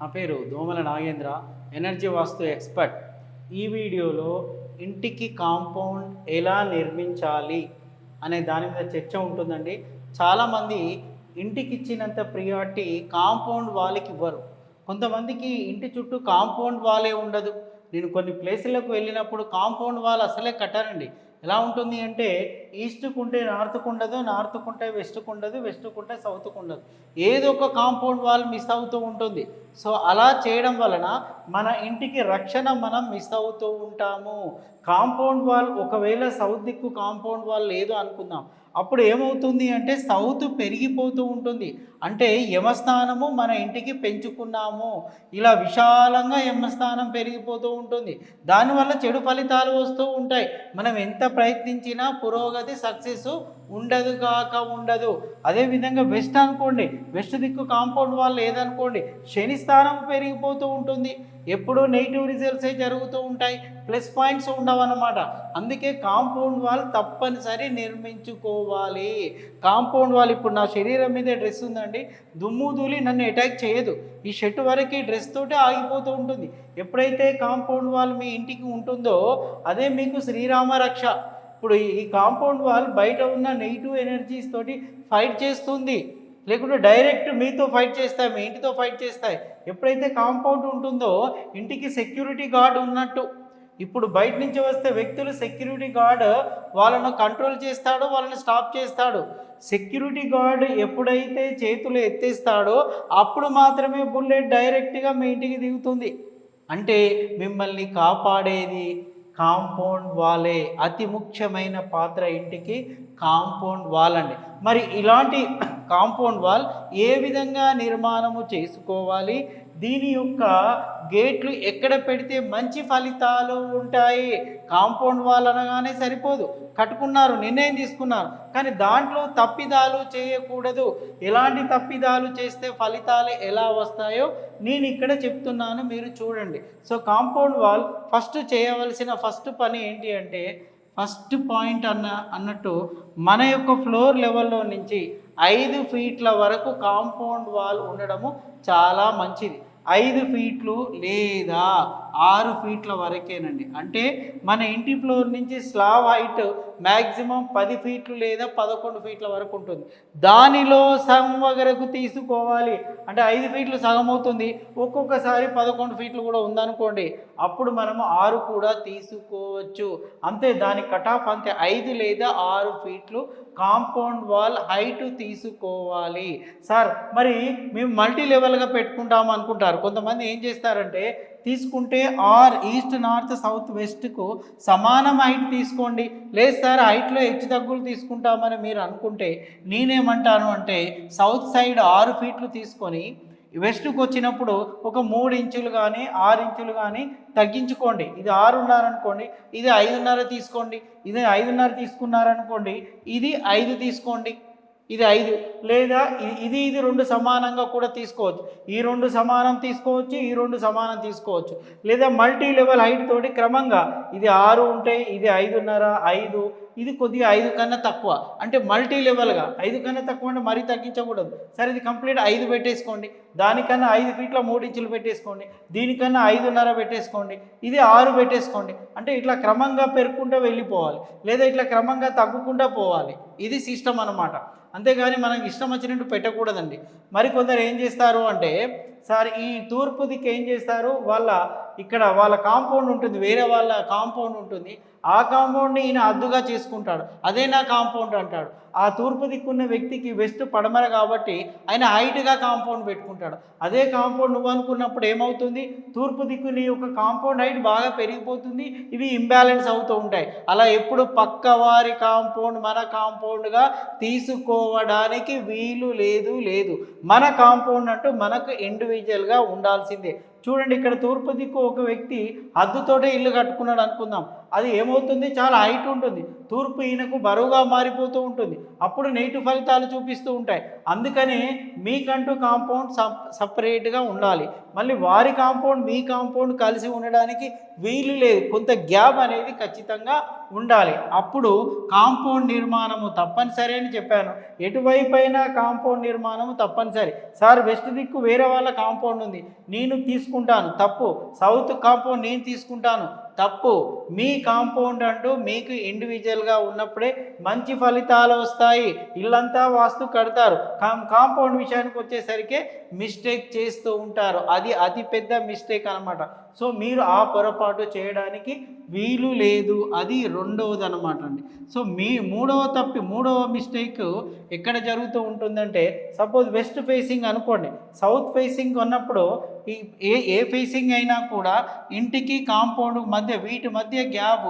నా పేరు దోమల నాగేంద్ర ఎనర్జీ వాస్తు ఎక్స్పర్ట్. ఈ వీడియోలో ఇంటికి కాంపౌండ్ ఎలా నిర్మించాలి అనే దాని మీద చర్చ ఉంటుందండి. చాలామంది ఇంటికి ఇచ్చినంత ప్రియారిటీ కాంపౌండ్ వాళ్ళకి ఇవ్వరు. కొంతమందికి ఇంటి చుట్టూ కాంపౌండ్ వాలే ఉండదు. నేను కొన్ని ప్లేసులకు వెళ్ళినప్పుడు కాంపౌండ్ వాల్ అసలే కట్టారండి. ఎలా ఉంటుంది అంటే ఈస్ట్కు ఉంటే నార్త్కు ఉండదు నార్త్కు ఉంటే వెస్ట్కు ఉండదు వెస్ట్కు ఉంటే సౌత్కు ఉండదు. ఏదో ఒక కాంపౌండ్ వాల్ మిస్ అవుతూ ఉంటుంది. సో అలా చేయడం వలన మన ఇంటికి రక్షణ మనం మిస్ అవుతూ ఉంటాము. కాంపౌండ్ వాల్ ఒకవేళ సౌత్ దిక్కు కాంపౌండ్ వాల్ లేదు అనుకుందాం. అప్పుడు ఏమవుతుంది అంటే సౌత్ పెరిగిపోతూ ఉంటుంది. అంటే యమస్థానము మన ఇంటికి పెంచుకున్నాము. ఇలా విశాలంగా యమస్థానం పెరిగిపోతూ ఉంటుంది. దానివల్ల చెడు ఫలితాలు వస్తూ ఉంటాయి. మనం ఎంత ప్రయత్నించినా పురోగతి సక్సెస్ ఉండదు కాక ఉండదు. అదేవిధంగా వెస్ట్ అనుకోండి. వెస్ట్ దిక్కు కాంపౌండ్ వాళ్ళు లేదనుకోండి. శని స్థానం పెరిగిపోతూ ఉంటుంది. ఎప్పుడూ నెగిటివ్ రిజల్ట్సే జరుగుతూ ఉంటాయి. ప్లస్ పాయింట్స్ ఉండవన్నమాట. అందుకే కాంపౌండ్ వాల్ తప్పనిసరి నిర్మించుకోవాలి. కాంపౌండ్ వాల్ ఇప్పుడు నా శరీరం మీద డ్రెస్ ఉందండి. దుమ్ము ధూళి నన్ను అటాక్ చేయదు. ఈ షర్ట్ వరకు డ్రెస్ తోటే ఆగిపోతూ ఉంటుంది. ఎప్పుడైతే కాంపౌండ్ వాల్ మీ ఇంటికి ఉంటుందో అదే మీకు శ్రీరామ రక్ష. ఇప్పుడు ఈ కాంపౌండ్ వాల్ బయట ఉన్న నెగిటివ్ ఎనర్జీస్ తోటి ఫైట్ చేస్తుంది. లేకుంటే డైరెక్ట్ మీతో ఫైట్ చేస్తాయి మీ ఇంటితో ఫైట్ చేస్తాయి. ఎప్పుడైతే కాంపౌండ్ ఉంటుందో ఇంటికి సెక్యూరిటీ గార్డ్ ఉన్నట్టు. ఇప్పుడు బయట నుంచి వస్తే వ్యక్తులు సెక్యూరిటీ గార్డ్ వాళ్ళను కంట్రోల్ చేస్తాడో వాళ్ళని స్టాప్ చేస్తాడు. సెక్యూరిటీ గార్డ్ ఎప్పుడైతే చేతులు ఎత్తేస్తాడో అప్పుడు మాత్రమే బుల్లెట్ డైరెక్ట్గా మీ ఇంటికి దిగుతుంది. అంటే మిమ్మల్ని కాపాడేది కాంపౌండ్ వాలే అతి ముఖ్యమైన పాత్ర ఇంటికి కాంపౌండ్ వాల్ అండి. మరి ఇలాంటి కాంపౌండ్ వాల్ ఏ విధంగా నిర్మాణము చేసుకోవాలి? దీని యొక్క గేట్లు ఎక్కడ పెడితే మంచి ఫలితాలు ఉంటాయి? కాంపౌండ్ వాల్ అనగానే సరిపోదు. కట్టుకున్నారు నిర్ణయం తీసుకున్నారు. కానీ దాంట్లో తప్పిదాలు చేయకూడదు. ఎలాంటి తప్పిదాలు చేస్తే ఫలితాలు ఎలా వస్తాయో నేను ఇక్కడ చెప్తున్నాను మీరు చూడండి. సో కాంపౌండ్ వాల్ ఫస్ట్ చేయవలసిన ఫస్ట్ పని ఏంటి అంటే ఫస్ట్ పాయింట్ అన్న అన్నట్టు మన యొక్క ఫ్లోర్ లెవెల్లో నుంచి ఐదు ఫీట్ల వరకు కాంపౌండ్ వాల్ ఉండడము చాలా మంచిది. ఐదు ఫీట్లు లేదా ఆరు ఫీట్ల వరకేనండి. అంటే మన ఇంటి ఫ్లోర్ నుంచి స్లాబ్ హైట్ మ్యాక్సిమం పది ఫీట్లు లేదా పదకొండు ఫీట్ల వరకు ఉంటుంది. దానిలో సగం వరకు తీసుకోవాలి. అంటే ఐదు ఫీట్లు సగం అవుతుంది. ఒక్కొక్కసారి పదకొండు ఫీట్లు కూడా ఉందనుకోండి అప్పుడు మనము ఆరు కూడా తీసుకోవచ్చు. అంతే దాని కటాఫ్ అంతే. ఐదు లేదా ఆరు ఫీట్లు కాంపౌండ్ వాల్ హైట్ తీసుకోవాలి. సార్ మరి మేము మల్టీ లెవెల్గా పెట్టుకుంటాము అనుకుంటారు. కొంతమంది ఏం చేస్తారంటే తీసుకుంటే ఆర్ ఈస్ట్ నార్త్ సౌత్ వెస్ట్కు సమానం హైట్ తీసుకోండి. లేదు సార్ హైట్లో హెచ్చు తగ్గులు తీసుకుంటామని మీరు అనుకుంటే నేనేమంటాను అంటే సౌత్ సైడ్ ఆరు ఫీట్లు తీసుకొని వెస్ట్కి వచ్చినప్పుడు ఒక మూడు ఇంచులు కానీ ఆరు ఇంచులు కానీ తగ్గించుకోండి. ఇది ఆరున్నర అనుకోండి ఇది ఐదున్నర తీసుకోండి ఇది ఐదున్నర తీసుకున్నారనుకోండి ఇది ఐదు తీసుకోండి. ఇది ఐదు. లేదా ఇది ఇది రెండు సమానంగా కూడా తీసుకోవచ్చు. ఈ రెండు సమానం తీసుకోవచ్చు ఈ రెండు సమానం తీసుకోవచ్చు. లేదా మల్టీ లెవెల్ హైట్ తోటి క్రమంగా ఇది ఆరు ఉంటాయి ఇది ఐదున్నర ఐదు. ఇది కొద్దిగా ఐదు కన్నా తక్కువ. అంటే మల్టీ లెవెల్గా ఐదు కన్నా తక్కువ అంటే మరీ తగ్గించకూడదు. సరే ఇది కంప్లీట్ ఐదు పెట్టేసుకోండి. దానికన్నా ఐదు ఫీట్ల మూడు ఇంచులు పెట్టేసుకోండి. దీనికన్నా ఐదున్నర పెట్టేసుకోండి. ఇది ఆరు పెట్టేసుకోండి. అంటే ఇట్లా క్రమంగా పెరుక్కుంటూ వెళ్ళిపోవాలి. లేదా ఇట్లా క్రమంగా తగ్గుకుంటూ పోవాలి. ఇది సిస్టమ్ అన్నమాట. అంతేగాని మనకి ఇష్టం వచ్చినట్టు పెట్టకూడదండి. మరి కొందరు ఏం చేస్తారు అంటే సార్ ఈ తూర్పు దిక్కు ఏం చేస్తారు? వాళ్ళ ఇక్కడ వాళ్ళ కాంపౌండ్ ఉంటుంది వేరే వాళ్ళ కాంపౌండ్ ఉంటుంది. ఆ కాంపౌండ్ని ఈయన అద్దుగా చేసుకుంటాడు. అదే నా కాంపౌండ్ అంటాడు. ఆ తూర్పు దిక్కున్న వ్యక్తికి వెస్ట్ పడమర కాబట్టి ఆయన హైట్గా కాంపౌండ్ పెట్టుకుంటాడు. అదే కాంపౌండ్ నువ్వు అనుకున్నప్పుడు ఏమవుతుంది? తూర్పు దిక్కు నీ యొక్క కాంపౌండ్ హైట్ బాగా పెరిగిపోతుంది ఇవి ఇంబ్యాలెన్స్ అవుతూ ఉంటాయి. అలా ఎప్పుడు పక్క వారి కాంపౌండ్ మన కాంపౌండ్గా తీసుకోవడానికి వీలు లేదు లేదు. మన కాంపౌండ్ అంటూ మనకు ఇండివిజువల్గా ఉండాల్సిందే. చూడండి ఇక్కడ తూర్పు దిక్కు ఒక వ్యక్తి హద్దుతోటే ఇల్లు కట్టుకున్నాడు అనుకుందాం. అది ఏమవుతుంది? చాలా హైట్ ఉంటుంది. తూర్పు ఈయనకు బరువుగా మారిపోతూ ఉంటుంది. అప్పుడు నెగిటివ్ ఫలితాలు చూపిస్తూ ఉంటాయి. అందుకని మీకంటూ కాంపౌండ్ సప్ సపరేట్గా ఉండాలి. మళ్ళీ వారి కాంపౌండ్ మీ కాంపౌండ్ కలిసి ఉండడానికి వీలు లేదు. కొంత గ్యాప్ అనేది ఖచ్చితంగా ఉండాలి. అప్పుడు కాంపౌండ్ నిర్మాణము తప్పనిసరి అని చెప్పాను. ఎటువైపు అయినా కాంపౌండ్ నిర్మాణము తప్పనిసరి. సార్ వెస్ట్ దిక్కు వేరే వాళ్ళ కాంపౌండ్ ఉంది. నేను తీసుకుంటాను. తప్పు. సౌత్ కాంపౌండ్ నేను తీసుకుంటాను. తప్పు. మీ కాంపౌండ్ అంటూ మీకు ఇండివిజువల్గా ఉన్నప్పుడే మంచి ఫలితాలు వస్తాయి. ఇల్లంతా వాస్తు కడతారు. కా కాంపౌండ్ విషయానికి వచ్చేసరికి మిస్టేక్ చేస్తూ ఉంటారు. అది అతిపెద్ద మిస్టేక్ అనమాట సో మీరు ఆ పొరపాటు చేయడానికి వీలు లేదు. అది రెండవది అనమాట అండి. సో మీ మూడవ తప్పి మూడవ మిస్టేక్ ఎక్కడ జరుగుతూ ఉంటుందంటే సపోజ్ వెస్ట్ ఫేసింగ్ అనుకోండి. సౌత్ ఫేసింగ్ ఉన్నప్పుడు ఈ ఏ ఏ ఫేసింగ్ అయినా కూడా ఇంటికి కాంపౌండ్ మధ్య వీటి మధ్య గ్యాప్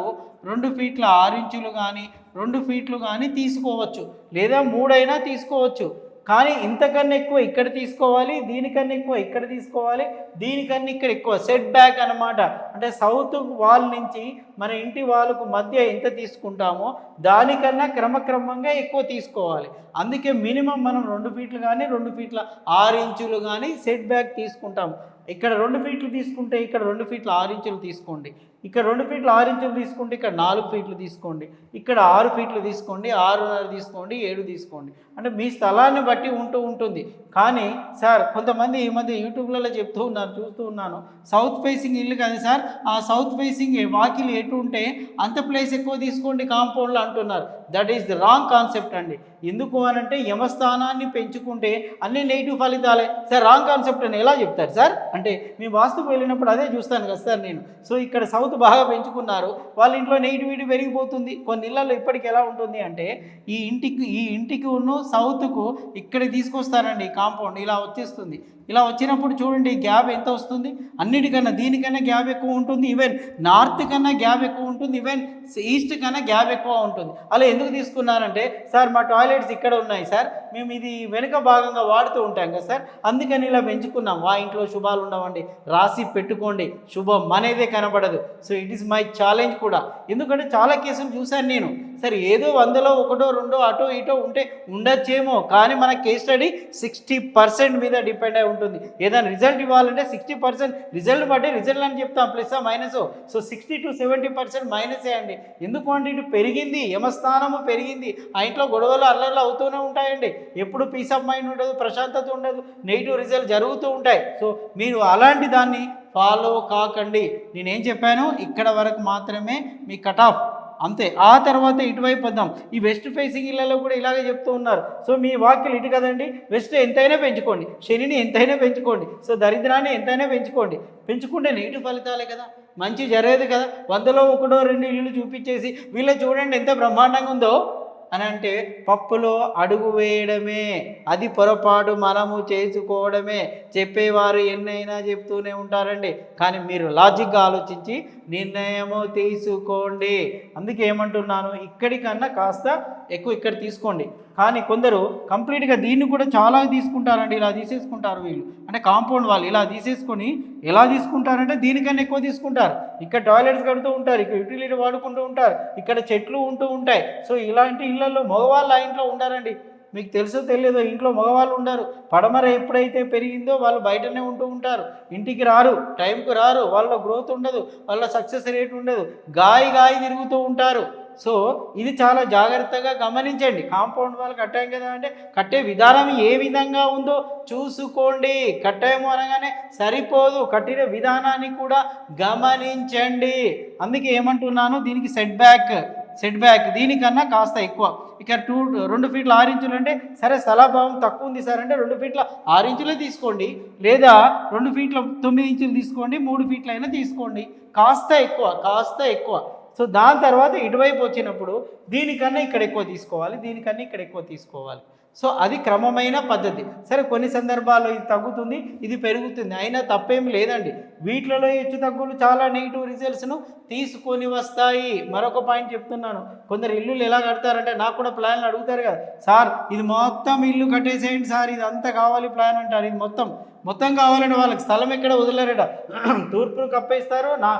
రెండు ఫీట్ల ఆరు ఇంచులు కానీ రెండు ఫీట్లు కానీ తీసుకోవచ్చు. లేదా మూడైనా తీసుకోవచ్చు. కానీ ఇంతకన్నా ఎక్కువ ఇక్కడ తీసుకోవాలి దీనికన్నా ఎక్కువ ఇక్కడ తీసుకోవాలి దీనికన్నా ఇక్కడ ఎక్కువ. సెట్ బ్యాక్ అనమాట అంటే సౌత్ వాల్ నుంచి మన ఇంటి వాళ్ళకు మధ్య ఎంత తీసుకుంటామో దానికన్నా క్రమక్రమంగా ఎక్కువ తీసుకోవాలి. అందుకే మినిమం మనం రెండు ఫీట్లు కానీ రెండు ఫీట్ల ఆరు ఇంచులు కానీ సెట్ బ్యాక్ తీసుకుంటాము. ఇక్కడ రెండు ఫీట్లు తీసుకుంటే ఇక్కడ రెండు ఫీట్ల ఆరు ఇంచులు తీసుకోండి. ఇక్కడ రెండు ఫీట్లు ఆరు ఇంచులు తీసుకుంటే ఇక్కడ నాలుగు ఫీట్లు తీసుకోండి ఇక్కడ ఆరు ఫీట్లు తీసుకోండి ఆరున్నర తీసుకోండి ఏడు తీసుకోండి. అంటే మీ స్థలాన్ని బట్టి ఉంటూ ఉంటుంది. కానీ సార్ కొంతమంది ఈ మధ్య యూట్యూబ్లలో చెప్తూ ఉన్నారు చూస్తూ ఉన్నాను. సౌత్ ఫేసింగ్ ఇల్లు కదా సార్ ఆ సౌత్ ఫేసింగ్ వాకిలి ఎటు ఉంటే అంత ప్లేస్ ఎక్కువ తీసుకోండి కాంపౌండ్లో అంటున్నారు. That is the wrong concept అండి. ఎందుకు అనంటే యమస్థానాన్ని పెంచుకుంటే అన్ని నెగిటివ్ ఫలితాలే. సార్ రాంగ్ కాన్సెప్ట్ అని ఎలా చెప్తారు సార్? అంటే మీ వాస్తుకు వెళ్ళినప్పుడు అదే చూస్తాను కదా సార్ నేను. సో ఇక్కడ సౌత్ బాగా పెంచుకున్నారు. వాళ్ళ ఇంట్లో నెగిటివిటీ పెరిగిపోతుంది. కొన్ని ఇళ్ళలో ఇప్పటికి ఎలా ఉంటుంది అంటే ఈ ఇంటికి ఈ ఇంటికి ఉన్న సౌత్కు ఇక్కడ తీసుకొస్తారండి కాంపౌండ్. ఇలా వచ్చేస్తుంది. ఇలా వచ్చినప్పుడు చూడండి గ్యాప్ ఎంత వస్తుంది? అన్నిటికన్నా దీనికన్నా గ్యాప్ ఎక్కువ ఉంటుంది. ఈవెన్ నార్త్ కన్నా గ్యాప్ ఎక్కువ ఉంటుంది. ఈవెన్ ఈస్ట్ కన్నా గ్యాప్ ఎక్కువ ఉంటుంది. అలా ఎందుకు తీసుకున్నారంటే సార్ మా టాయిలెట్స్ ఇక్కడ ఉన్నాయి సార్. మేము ఇది వెనుక భాగంగా వాడుతూ ఉంటాం కదా సార్. అందుకని ఇలా పెంచుకున్నాం. మా ఇంట్లో శుభాలు ఉండవండి. రాసి పెట్టుకోండి. శుభం అనేదే కనబడదు. So it is my challenge కూడా. ఎందుకంటే చాలా కేసులు చూశాను నేను. సరే ఏదో వందలో ఒకటో రెండో అటో ఇటో ఉంటే ఉండొచ్చేమో కానీ మన కేస్ స్టడీ సిక్స్టీ పర్సెంట్ మీద డిపెండ్ అయి ఉంటుంది. ఏదైనా రిజల్ట్ ఇవ్వాలంటే సిక్స్టీ పర్సెంట్ రిజల్ట్ బట్టి రిజల్ట్ అని చెప్తాం plus minus so sixty to seventy percent మైనసే అండి. ఎందుకు అంటే ఇటు పెరిగింది యమస్థానము పెరిగింది. ఆ ఇంట్లో గొడవలు అల్లర్లు అవుతూనే ఉంటాయండి. ఎప్పుడు పీస్ ఆఫ్ మైండ్ ఉండదు ప్రశాంతత ఉండదు నెగిటివ్ రిజల్ట్ జరుగుతూ ఉంటాయి. సో మీరు అలాంటి దాన్ని ఫాలో కాకండి. నేనేం చెప్పాను? ఇక్కడ వరకు మాత్రమే మీ కట్ ఆఫ్ అంతే. ఆ తర్వాత ఇటువైపు వద్దాం. ఈ వెస్ట్ ఫేసింగ్ ఇళ్ళలో కూడా ఇలాగే చెప్తూ ఉన్నారు. సో మీ వాక్యలు ఇటు కదండి. వెస్ట్ ఎంతైనా పెంచుకోండి. శనిని ఎంతైనా పెంచుకోండి. సో దరిద్రాన్ని ఎంతైనా పెంచుకోండి. పెంచుకుంటే నెగిటివ్ ఫలితాలే కదా. మంచి జరగదు కదా. వందలో ఒకటో రెండు ఇల్లులు చూపించేసి వీళ్ళ చూడండి ఎంత బ్రహ్మాండంగా ఉందో. అని అంటే పప్పులో అడుగు వేయడమే అది పొరపాటు మనము చేసుకోవడమే. చెప్పేవారు ఎన్నైనా చెప్తూనే ఉంటారండి. కానీ మీరు లాజిక్గా ఆలోచించి నిర్ణయము తీసుకోండి. అందుకే ఏమంటున్నాను ఇక్కడికన్నా కాస్త ఎక్కువ ఇక్కడ తీసుకోండి. కానీ కొందరు కంప్లీట్గా దీన్ని కూడా చాలా తీసుకుంటారండి. ఇలా తీసేసుకుంటారు వీళ్ళు. అంటే కాంపౌండ్ వాళ్ళు ఇలా తీసేసుకొని ఎలా తీసుకుంటారంటే దీనికన్నా ఎక్కువ తీసుకుంటారు. ఇక్కడ టాయిలెట్స్ కడుతూ ఉంటారు. ఇక్కడ యూటిలిటీ వాడుకుంటూ ఉంటారు. ఇక్కడ చెట్లు ఉంటూ ఉంటాయి. సో ఇలాంటి ఇళ్ళలో మగవాళ్ళు ఆ ఇంట్లో ఉండారండి. మీకు తెలుసో తెలియదో ఇంట్లో మగవాళ్ళు ఉండరు. పడమర ఎప్పుడైతే పెరిగిందో వాళ్ళు బయటనే ఉంటూ ఉంటారు. ఇంటికి రారు టైంకు రారు. వాళ్ళ గ్రోత్ ఉండదు. వాళ్ళ సక్సెస్ రేట్ ఉండదు. గాయి గాయి తిరుగుతూ ఉంటారు. సో ఇది చాలా జాగ్రత్తగా గమనించండి. కాంపౌండ్ వాళ్ళు కట్టాం కదా అంటే కట్టే విధానం ఏ విధంగా ఉందో చూసుకోండి. కట్టాము అనగానే సరిపోదు. కట్టిన విధానాన్ని కూడా గమనించండి. అందుకే ఏమంటున్నాను? దీనికి సెట్ బ్యాక్ సెట్ బ్యాక్ దీనికన్నా కాస్త ఎక్కువ. ఇక్కడ టూ రెండు ఫీట్ల ఆరు ఇంచులు అంటే సరే స్థలాభావం తక్కువ ఉంది సార్ అంటే రెండు ఫీట్ల ఆరు ఇంచులే తీసుకోండి. లేదా రెండు ఫీట్ల తొమ్మిది ఇంచులు తీసుకోండి మూడు ఫీట్లైనా తీసుకోండి. కాస్త ఎక్కువ కాస్త ఎక్కువ. సో దాని తర్వాత ఇటువైపు వచ్చినప్పుడు దీనికన్నా ఇక్కడ ఎక్కువ తీసుకోవాలి దీనికన్నా ఇక్కడ ఎక్కువ తీసుకోవాలి. సో అది క్రమమైన పద్ధతి. సరే కొన్ని సందర్భాల్లో ఇది తగ్గుతుంది ఇది పెరుగుతుంది. అయినా తప్పేం లేదండి. వీటిలలో హెచ్చు తగ్గులు చాలా నెగిటివ్ రిజల్ట్స్ను తీసుకొని వస్తాయి. మరొక పాయింట్ చెప్తున్నాను. కొందరు ఇల్లులు ఎలా కడతారంటే నాకు కూడా ప్లాన్లు అడుగుతారు కదా. సార్ ఇది మొత్తం ఇల్లు కట్టేసేయండి సార్. ఇది అంతా కావాలి ప్లాన్ అంటారు. ఇది మొత్తం మొత్తం కావాలంటే వాళ్ళకి స్థలం ఎక్కడ వదిలేరట? తూర్పును కప్పేస్తారు నా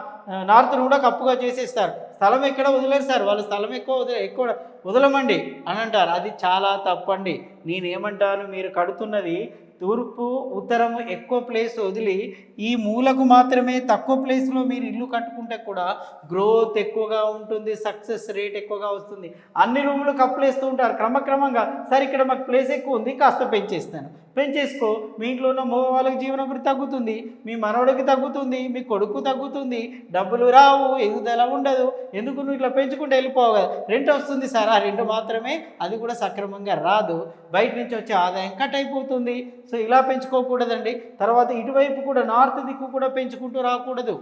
నార్త్ను కూడా కప్పుగా చేసేస్తారు. స్థలం ఎక్కడ వదిలేరు సార్? వాళ్ళు స్థలం ఎక్కువ వదిలే ఎక్కువ వదలమండి అని అంటారు. అది చాలా తప్పండి. నేనేమంటాను మీరు కడుతున్నది తూర్పు ఉత్తరము ఎక్కువ ప్లేస్ వదిలి ఈ మూలకు మాత్రమే తక్కువ ప్లేస్లో మీరు ఇల్లు కట్టుకుంటే కూడా గ్రోత్ ఎక్కువగా ఉంటుంది సక్సెస్ రేట్ ఎక్కువగా వస్తుంది. అన్ని రూములు కప్పులేస్తూ ఉంటారు. క్రమక్రమంగా సరే ఇక్కడ మాకు ప్లేస్ ఎక్కువ ఉంది కాస్త పెంచేస్తాను. పెంచేసుకో మీ ఇంట్లో ఉన్న మగవాళ్ళకి జీవనభృతి తగ్గుతుంది మీ మనవడికి తగ్గుతుంది మీ కొడుకు తగ్గుతుంది డబ్బులు రావు ఎదుగుదల ఉండదు. ఎందుకు నువ్వు ఇట్లా పెంచుకుంటే వెళ్ళిపోవు కదా? రెంట్ వస్తుంది సార్? ఆ రెండు మాత్రమే అది కూడా సక్రమంగా రాదు. బయట నుంచి వచ్చే ఆదాయం కట్ అయిపోతుంది. సో ఇలా పెంచుకోకూడదండి. తర్వాత ఇటువైపు కూడా నార్త్ దిక్కు కూడా పెంచుకుంటూ రాకూడదు.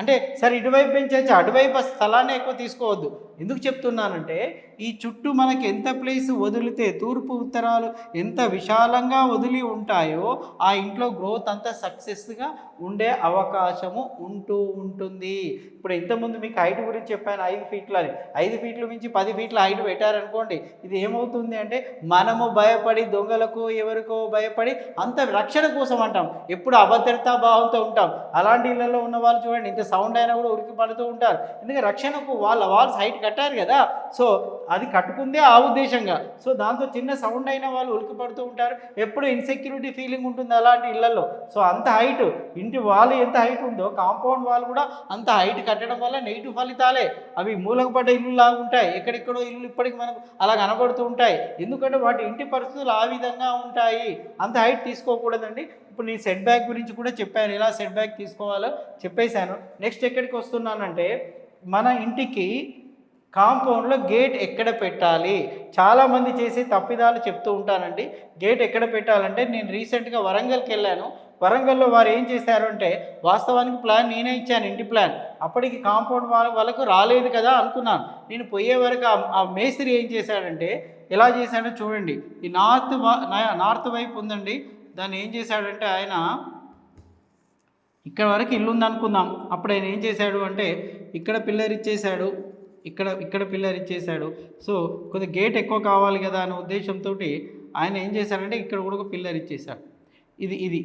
అంటే సరే ఇటువైపు పెంచవచ్చు అటువైపు స్థలాన్ని ఎక్కువ తీసుకోవద్దు. ఎందుకు చెప్తున్నానంటే ఈ చుట్టూ మనకి ఎంత ప్లేస్ వదిలితే తూర్పు ఉత్తరాలు ఎంత విశాలంగా వదిలి ఉంటాయో ఆ ఇంట్లో గ్రోత్ అంతా సక్సెస్గా ఉండే అవకాశము ఉంటూ ఉంటుంది. ఇప్పుడు ఇంతకుముందు మీకు హైట్ గురించి చెప్పాను ఐదు ఫీట్లు అని ఐదు ఫీట్ల మించి పది ఫీట్ల హైట్ పెట్టారనుకోండి ఇది ఏమవుతుంది అంటే మనము భయపడి దొంగలకు ఎవరికో భయపడి అంత రక్షణ కోసం అంటాం. ఎప్పుడు అభద్రతా భావంతో ఉంటాం. అలాంటి ఇళ్ళలో ఉన్న వాళ్ళు చూడండి ఇంత సౌండ్ అయినా కూడా ఉరికి పడుతూ ఉంటారు. ఎందుకంటే రక్షణకు వాళ్ళ వాల్స్ హైట్ కట్టారు కదా. సో అది కట్టుకుందే ఆ ఉద్దేశంగా. సో దాంతో చిన్న సౌండ్ అయిన వాళ్ళు ఉలికి పడుతూ ఉంటారు. ఎప్పుడు ఇన్సెక్యూరిటీ ఫీలింగ్ ఉంటుంది అలాంటి ఇళ్ళలో. సో అంత హైట్ ఇంటి వాల్ ఎంత హైట్ ఉందో కాంపౌండ్ వాల్ కూడా అంత హైట్ కట్టడం వల్ల నెగిటివ్ ఫలితాలే. అవి మూలకు పడ్డ ఇల్లు లాగా ఉంటాయి. ఎక్కడెక్కడో ఇల్లు ఇప్పటికి మనకు అలా కనబడుతూ ఉంటాయి. ఎందుకంటే వాటి ఇంటి పరిస్థితులు ఆ విధంగా ఉంటాయి. అంత హైట్ తీసుకోకూడదండి. ఇప్పుడు నేను సెట్ బ్యాక్ గురించి కూడా చెప్పాను. ఎలా సెట్ బ్యాక్ తీసుకోవాలో చెప్పేశాను. నెక్స్ట్ ఎక్కడికి వస్తున్నానంటే మన ఇంటికి కాంపౌండ్లో గేట్ ఎక్కడ పెట్టాలి? చాలామంది చేసే తప్పిదాలు చెప్తూ ఉంటానండి. గేట్ ఎక్కడ పెట్టాలంటే నేను రీసెంట్గా వరంగల్కి వెళ్ళాను. వరంగల్లో వారు ఏం చేశారు అంటే వాస్తవానికి ప్లాన్ నేనే ఇచ్చాను ఇంటి ప్లాన్. అప్పటికి కాంపౌండ్ వాళ్ళ వాళ్ళకు రాలేదు కదా అనుకున్నాను. నేను పోయే వరకు ఆ- మేస్త్రి ఏం చేశాడంటే ఎలా చేశాడో చూడండి. ఈ నార్త్ నా- నార్త్ వైపు ఉందండి. దాన్ని ఏం చేశాడంటే ఆయన ఇక్కడ వరకు ఇల్లు ఉంది అనుకుందాం. అప్పుడు ఆయన ఏం చేశాడు అంటే ఇక్కడ పిల్లర్ ఇచ్చేశాడు ఇక్కడ ఇక్కడ పిల్లర్ ఇచ్చేశాడు. సో కొద్దిగా గేట్ ఎక్కువ కావాలి కదా అనే ఉద్దేశంతో ఆయన ఏం చేశాడంటే ఇక్కడ కూడా ఒక పిల్లర్ ఇచ్చేశాడు. ఇది ఇది.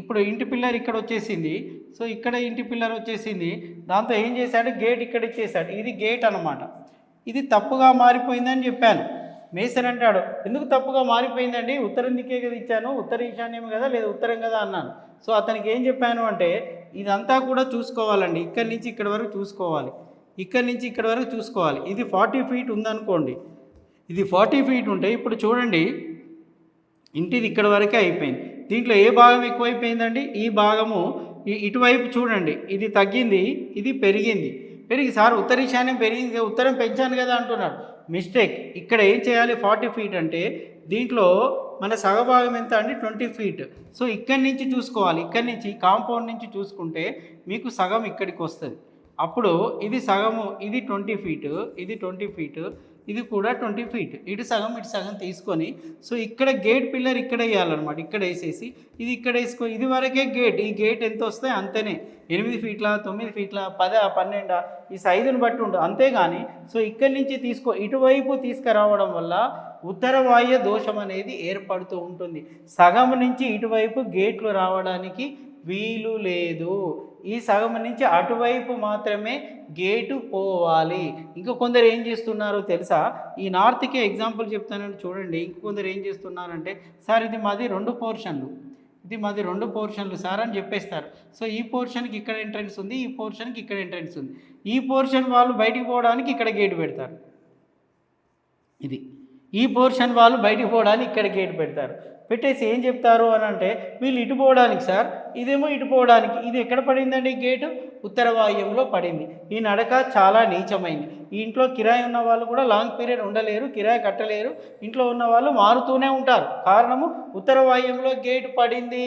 ఇప్పుడు ఇంటి పిల్లర్ ఇక్కడ వచ్చేసింది. సో ఇక్కడ ఇంటి పిల్లర్ వచ్చేసింది. దాంతో ఏం చేశాడు? గేట్ ఇక్కడ ఇచ్చేశాడు. ఇది గేట్ అన్నమాట. ఇది తప్పుగా మారిపోయిందని చెప్పాను. మేసన్ అంటాడు. ఎందుకు తప్పుగా మారిపోయిందండి? ఉత్తరం దిక్కే కదా ఇచ్చాను ఉత్తర ఈశాన్యం కదా లేదా ఉత్తరం కదా అన్నాను. సో అతనికి ఏం చెప్పాను అంటే ఇదంతా కూడా చూసుకోవాలండి. ఇక్కడి నుంచి ఇక్కడ వరకు చూసుకోవాలి. ఇక్కడి నుంచి ఇక్కడ వరకు చూసుకోవాలి. ఇది ఫార్టీ ఫీట్ ఉందనుకోండి. ఇది ఫార్టీ ఫీట్ ఉంటే ఇప్పుడు చూడండి ఇంటిది ఇక్కడ వరకే అయిపోయింది. దీంట్లో ఏ భాగం ఎక్కువైపోయిందండి? ఈ భాగము ఇటువైపు చూడండి. ఇది తగ్గింది ఇది పెరిగింది. పెరిగి సార్ ఉత్తర ఈశాన్యం పెరిగింది ఉత్తరం పెంచాను కదా అంటున్నాడు. మిస్టేక్. ఇక్కడ ఏం చేయాలి? ఫార్టీ ఫీట్ అంటే దీంట్లో మన సగభాగం ఎంత అండి? Twenty feet. సో ఇక్కడి నుంచి చూసుకోవాలి. ఇక్కడి నుంచి కాంపౌండ్ నుంచి చూసుకుంటే మీకు సగం ఇక్కడికి వస్తుంది. అప్పుడు ఇది సగము ఇది ట్వంటీ ఫీట్ ఇది ట్వంటీ ఫీట్ ఇది కూడా ట్వంటీ ఫీట్. ఇటు సగం ఇటు సగం తీసుకొని సో ఇక్కడ గేట్ పిల్లర్ ఇక్కడ వేయాలన్నమాట. ఇక్కడ వేసేసి ఇది ఇక్కడ వేసుకో ఇది వరకే గేట్. ఈ గేట్ ఎంత వస్తే అంతనే. ఎనిమిది ఫీట్ల తొమ్మిది ఫీట్ల పద పన్నెండా? ఈ సైజుని బట్టి ఉంటుంది. అంతేగాని సో ఇక్కడి నుంచి తీసుకో ఇటువైపు తీసుకురావడం వల్ల ఉత్తర వాయు దోషం అనేది ఏర్పడుతూ ఉంటుంది. సగం నుంచి ఇటువైపు గేట్లు రావడానికి వీలు లేదు. ఈ సగం నుంచి అటువైపు మాత్రమే గేటు పోవాలి. ఇంకా కొందరు ఏం చేస్తున్నారో తెలుసా? ఈ నార్త్కి ఎగ్జాంపుల్ చెప్తానని చూడండి. ఇంక కొందరు ఏం చేస్తున్నారంటే సార్ ఇది మాది రెండు పోర్షన్లు ఇది మాది రెండు పోర్షన్లు సార్ అని చెప్పేస్తారు. సో ఈ పోర్షన్కి ఇక్కడ ఎంట్రన్స్ ఉంది ఈ పోర్షన్కి ఇక్కడ ఎంట్రన్స్ ఉంది. ఈ పోర్షన్ వాళ్ళు బయటికి పోవడానికి ఇక్కడ గేట్ పెడతారు. ఇది. ఈ పోర్షన్ వాళ్ళు బయటికి పోవడానికి ఇక్కడ గేట్ పెడతారు. పెట్టేసి ఏం చెప్తారు అని అంటే వీళ్ళు ఇటు పోవడానికి సార్ ఇదేమో ఇటు పోవడానికి ఇది ఎక్కడ పడిందండి గేటు? ఉత్తర వాయువ్యంలో పడింది. ఈ నడక చాలా నీచమైంది. ఈ ఇంట్లో కిరాయి ఉన్న వాళ్ళు కూడా లాంగ్ పీరియడ్ ఉండలేరు కిరాయి కట్టలేరు. ఇంట్లో ఉన్న వాళ్ళు మారుతూనే ఉంటారు. కారణము ఉత్తర వాయువ్యంలో గేటు పడింది.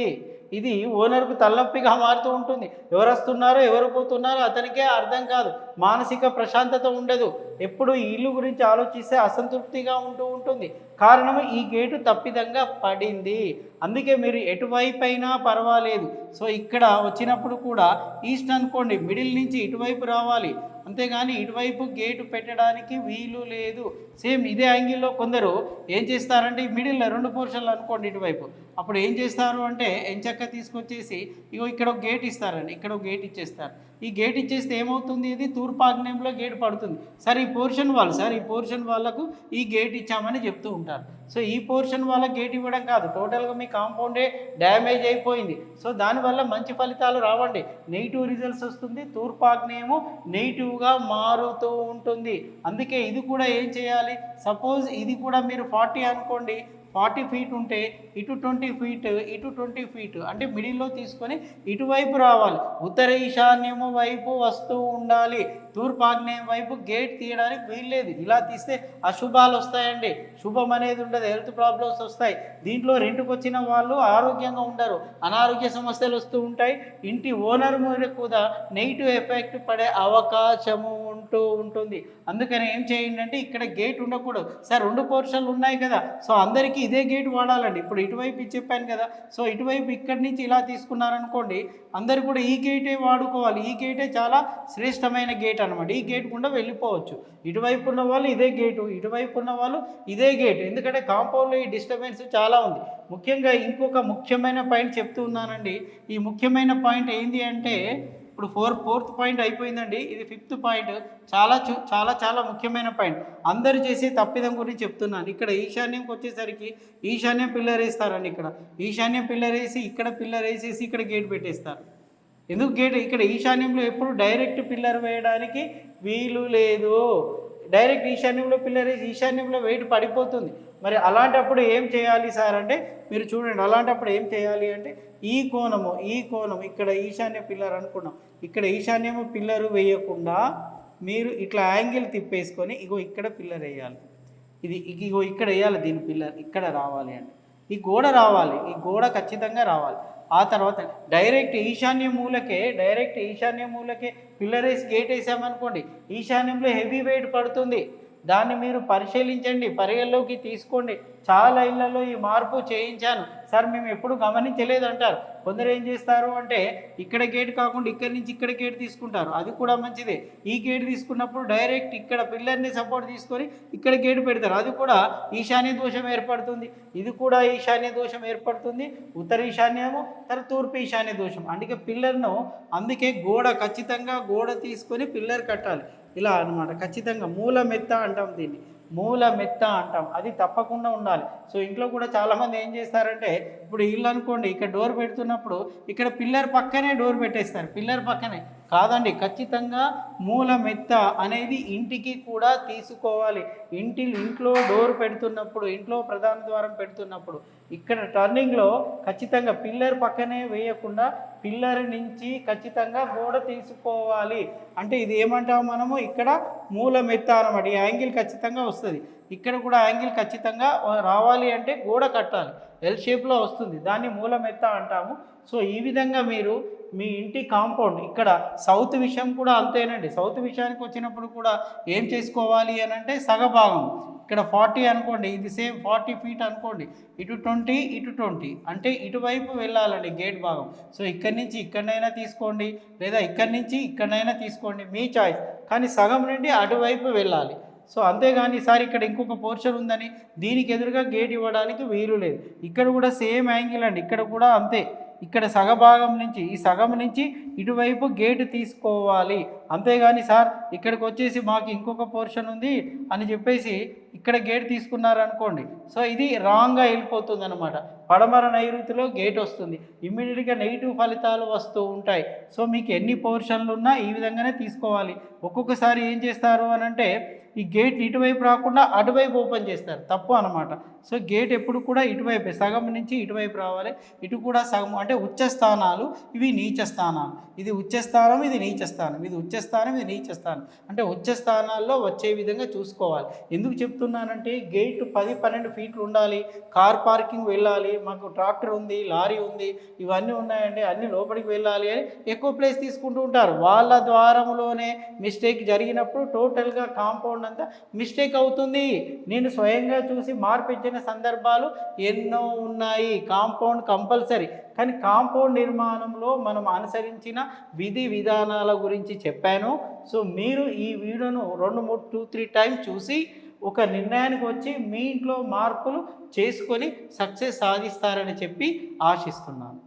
ఇది ఓనర్కు తలనొప్పిగా మారుతూ ఉంటుంది. ఎవరు వస్తున్నారో ఎవరు పోతున్నారో అతనికే అర్థం కాదు. మానసిక ప్రశాంతత ఉండదు. ఎప్పుడు ఈ ఇల్లు గురించి ఆలోచిస్తే అసంతృప్తిగా ఉంటూ ఉంటుంది. కారణం ఈ గేటు తప్పిదంగా పడింది. అందుకే మీరు ఎటువైపు అయినా పర్వాలేదు. సో ఇక్కడ వచ్చినప్పుడు కూడా ఈస్ట్ అనుకోండి మిడిల్ నుంచి ఇటువైపు రావాలి. అంతేగాని ఇటువైపు గేటు పెట్టడానికి వీలు లేదు. సేమ్ ఇదే యాంగిల్లో కొందరు ఏం చేస్తారంటే ఈ మిడిల్లో రెండు పోర్షన్లు అనుకోండి ఇటువైపు. అప్పుడు ఏం చేస్తారు అంటే ఎంచక్క తీసుకొచ్చేసి ఇగో ఇక్కడ ఒక గేట్ ఇస్తారండి ఇక్కడ ఒక గేట్ ఇచ్చేస్తారు. ఈ గేట్ ఇచ్చేస్తే ఏమవుతుంది ఇది? తూర్పు ఆగ్నేయంలో గేట్ పడుతుంది. సార్ ఈ పోర్షన్ వాళ్ళు సార్ ఈ పోర్షన్ వాళ్ళకు ఈ గేట్ ఇచ్చామని చెప్తూ ఉంటారు. సో ఈ పోర్షన్ వాళ్ళ గేట్ ఇవ్వడం కాదు. టోటల్గా మీ కాంపౌండే డ్యామేజ్ అయిపోయింది. సో దానివల్ల మంచి ఫలితాలు రావండి. నెగిటివ్ రిజల్ట్స్ వస్తుంది తూర్పు ఆగ్నేయము నెగిటివ్గా మారుతూ ఉంటుంది. అందుకే ఇది కూడా ఏం చేయాలి? సపోజ్ ఇది కూడా మీరు ఫార్టీ అనుకోండి ఫార్టీ ఫీట్ ఉంటే ఇటు ట్వంటీ ఫీట్ ఇటు ట్వంటీ ఫీట్ అంటే మిడిల్లో తీసుకొని ఇటువైపు రావాలి. ఉత్తర ఈశాన్యము వైపు వస్తూ ఉండాలి. తూర్పాగ్నేయం వైపు గేట్ తీయడానికి వీల్లేదు. ఇలా తీస్తే అశుభాలు వస్తాయండి. శుభం అనేది ఉండదు. హెల్త్ ప్రాబ్లమ్స్ వస్తాయి. దీంట్లో రెంట్కి వచ్చిన వాళ్ళు ఆరోగ్యంగా ఉండరు. అనారోగ్య సమస్యలు వస్తూ ఉంటాయి. ఇంటి ఓనర్ మీద కూడా నెగిటివ్ ఎఫెక్ట్ పడే అవకాశము ఉంటూ ఉంటుంది. అందుకని ఏం చేయండి అంటే ఇక్కడ గేట్ ఉండకూడదు. సార్ రెండు పోర్షన్లు ఉన్నాయి కదా. సో అందరికీ ఇదే గేట్ వాడాలండి. ఇప్పుడు ఇటువైపు చెప్పాను కదా. సో ఇటువైపు ఇక్కడి నుంచి ఇలా తీసుకున్నారనుకోండి అందరు కూడా ఈ గేటే వాడుకోవాలి. ఈ గేటే చాలా శ్రేష్టమైన గేట్ అనమాట ఈ గేట్ గుండా వెళ్ళిపోవచ్చు. ఇటువైపు ఉన్న వాళ్ళు ఇదే గేటు ఇటువైపు ఉన్న వాళ్ళు ఇదే గేట్ ఎందుకంటే కాంపౌండ్లో ఈ డిస్టర్బెన్స్ చాలా ఉంది. ముఖ్యంగా ఇంకొక ముఖ్యమైన పాయింట్ చెప్తూ ఉన్నానండి. ఈ ముఖ్యమైన పాయింట్ ఏంటి అంటే ఇప్పుడు ఫోర్ ఫోర్త్ పాయింట్ అయిపోయిందండి. ఇది ఫిఫ్త్ పాయింట్ చాలా చాలా చాలా ముఖ్యమైన పాయింట్ అందరూ చేసే తప్పిదం గురించి చెప్తున్నాను. ఇక్కడ ఈశాన్యంకి వచ్చేసరికి ఈశాన్యం పిల్లర్ వేస్తారండి ఇక్కడ. ఈశాన్యం పిల్లర్ వేసి ఇక్కడ పిల్లర్ వేసేసి ఇక్కడ గేట్ పెట్టేస్తారు. ఎందుకు గేట్ ఇక్కడ ఈశాన్యంలో ఎప్పుడు డైరెక్ట్ పిల్లర్ వేయడానికి వీలు లేదు. డైరెక్ట్ ఈశాన్యంలో పిల్లర్ వేసి ఈశాన్యంలో వెయిట్ పడిపోతుంది. మరి అలాంటప్పుడు ఏం చేయాలి సార్ అంటే మీరు చూడండి అలాంటప్పుడు ఏం చేయాలి అంటే ఈ కోణము ఈ కోణం ఇక్కడ ఈశాన్య పిల్లర్ అనుకున్నాం. ఇక్కడ ఈశాన్యము పిల్లరు వేయకుండా మీరు ఇట్లా యాంగిల్ తిప్పేసుకొని ఇగో ఇక్కడ పిల్లర్ వేయాలి. ఇది ఇగో ఇక్కడ వేయాలి దీని పిల్లర్ ఇక్కడ రావాలి అండి ఈ గోడ రావాలి ఈ గోడ ఖచ్చితంగా రావాలి. ఆ తర్వాత డైరెక్ట్ ఈశాన్య మూలకే డైరెక్ట్ ఈశాన్య మూలకే పిల్లర్ వేసి గేట్ వేసామనుకోండి ఈశాన్యంలో హెవీ వెయిట్ పడుతుంది. దాన్ని మీరు పరిశీలించండి పరిగణలోకి తీసుకోండి. చాలా ఇళ్ళలో ఈ మార్పు చేయించాను. సార్ మేము ఎప్పుడు గమనించలేదు అంటారు కొందరు ఏం చేస్తారు అంటే ఇక్కడ గేట్ కాకుండా ఇక్కడి నుంచి ఇక్కడ గేట్ తీసుకుంటారు. అది కూడా మంచిదే. ఈ గేట్ తీసుకున్నప్పుడు డైరెక్ట్ ఇక్కడ పిల్లర్ని సపోర్ట్ తీసుకొని ఇక్కడ గేట్ పెడతారు. అది కూడా ఈశాన్య దోషం ఏర్పడుతుంది. ఇది కూడా ఈశాన్య దోషం ఏర్పడుతుంది. ఉత్తర ఈశాన్యము తర్వాత తూర్పు ఈశాన్య దోషం. అందుకే పిల్లర్ను అందుకే గోడ ఖచ్చితంగా గోడ తీసుకొని పిల్లర్ కట్టాలి. ఇలా అన్నమాట. ఖచ్చితంగా మూల మెత్త అంటాం దీన్ని. మూల మెత్త అంటాం. అది తప్పకుండా ఉండాలి. సో ఇంట్లో కూడా చాలామంది ఏం చేస్తారంటే ఇప్పుడు ఇల్లు అనుకోండి ఇక్కడ డోర్ పెడుతున్నప్పుడు ఇక్కడ పిల్లర్ పక్కనే డోర్ పెట్టేస్తారు. పిల్లర్ పక్కనే. కాదండి ఖచ్చితంగా మూల మెత్త అనేది ఇంటికి కూడా తీసుకోవాలి. ఇంటి ఇంట్లో డోర్ పెడుతున్నప్పుడు ఇంట్లో ప్రధాన ద్వారం పెడుతున్నప్పుడు ఇక్కడ టర్నింగ్లో ఖచ్చితంగా పిల్లర్ పక్కనే వేయకుండా పిల్లర్ నుంచి ఖచ్చితంగా గోడ తీసుకోవాలి. అంటే ఇది ఏమంటాం మనము? ఇక్కడ మూల మెత్త అనమాట ఈ యాంగిల్ ఖచ్చితంగా వస్తుంది. ఇక్కడ కూడా యాంగిల్ ఖచ్చితంగా రావాలి అంటే గోడ కట్టాలి. ఎల్ షేప్లో వస్తుంది. దాన్ని మూల మెత్త అంటాము. సో ఈ విధంగా మీరు మీ ఇంటి కాంపౌండ్ ఇక్కడ సౌత్ విషయం కూడా అంతేనండి. సౌత్ విషయానికి వచ్చినప్పుడు కూడా ఏం చేసుకోవాలి అని అంటే సగభాగం. ఇక్కడ ఫార్టీ అనుకోండి ఇది సేమ్ ఫార్టీ ఫీట్ అనుకోండి ఇటు ట్వంటీ ఇటు ట్వంటీ అంటే ఇటువైపు వెళ్ళాలండి గేట్ భాగం. సో ఇక్కడి నుంచి ఇక్కడనైనా తీసుకోండి లేదా ఇక్కడి నుంచి ఇక్కడనైనా తీసుకోండి మీ చాయిస్. కానీ సగం నుండి అటువైపు వెళ్ళాలి. సో అంతేగాని ఈసారి ఇక్కడ ఇంకొక పోర్షన్ ఉందని దీనికి ఎదురుగా గేట్ ఇవ్వడానికి వీలు లేదు. ఇక్కడ కూడా సేమ్ యాంగిల్ అండి ఇక్కడ కూడా అంతే. ఇక్కడ సగభాగం నుంచి ఈ సగం నుంచి ఇటువైపు గేటు తీసుకోవాలి. అంతేగాని సార్ ఇక్కడికి వచ్చేసి మాకు ఇంకొక పోర్షన్ ఉంది అని చెప్పేసి ఇక్కడ గేట్ తీసుకున్నారనుకోండి. సో ఇది రాంగ్గా వెళ్ళిపోతుంది అనమాట పడమర నైరుతిలో గేట్ వస్తుంది. ఇమ్మీడియట్గా నెగిటివ్ ఫలితాలు వస్తూ ఉంటాయి. సో మీకు ఎన్ని పోర్షన్లు ఉన్నా ఈ విధంగానే తీసుకోవాలి. ఒక్కొక్కసారి ఏం చేస్తారు అని అంటే ఈ గేట్ ఇటువైపు రాకుండా అటువైపు ఓపెన్ చేస్తారు. తప్పు అనమాట సో గేట్ ఎప్పుడు కూడా ఇటువైపే సగం నుంచి ఇటువైపు రావాలి. ఇటు కూడా సగం అంటే ఉచ్చ స్థానాలు ఇవి నీచ స్థానాలు ఇది ఉచ్చ స్థానం ఇది నీచ స్థానం ఇది ఉచ్చ స్థానం ఇది నీచ స్థానం అంటే ఉచ్చ స్థానాల్లో వచ్చే విధంగా చూసుకోవాలి. ఎందుకు చెప్తున్నానంటే గేట్ పది పన్నెండు ఫీట్లు ఉండాలి. కార్ పార్కింగ్ వెళ్ళాలి. మాకు ట్రాక్టర్ ఉంది లారీ ఉంది. ఇవన్నీ ఉన్నాయండి. అన్ని లోపలికి వెళ్ళాలి అని ఎక్కువ ప్లేస్ తీసుకుంటూ ఉంటారు. వాళ్ళ ద్వారంలోనే మిస్టేక్ జరిగినప్పుడు టోటల్గా కాంపౌండ్ అంతా మిస్టేక్ అవుతుంది. నేను స్వయంగా చూసి మార్పించిన సందర్భాలు ఎన్నో ఉన్నాయి. Compound compulsory. కానీ కాంపౌండ్ నిర్మాణంలో మనం అనుసరించిన విధి విధానాల గురించి చెప్పాను. సో మీరు ఈ వీడియోను రెండు మూడు టూ త్రీ టైం చూసి ఒక నిర్ణయానికి వచ్చి మీ ఇంట్లో మార్పులు చేసుకొని సక్సెస్ సాధిస్తారని చెప్పి ఆశిస్తున్నాను.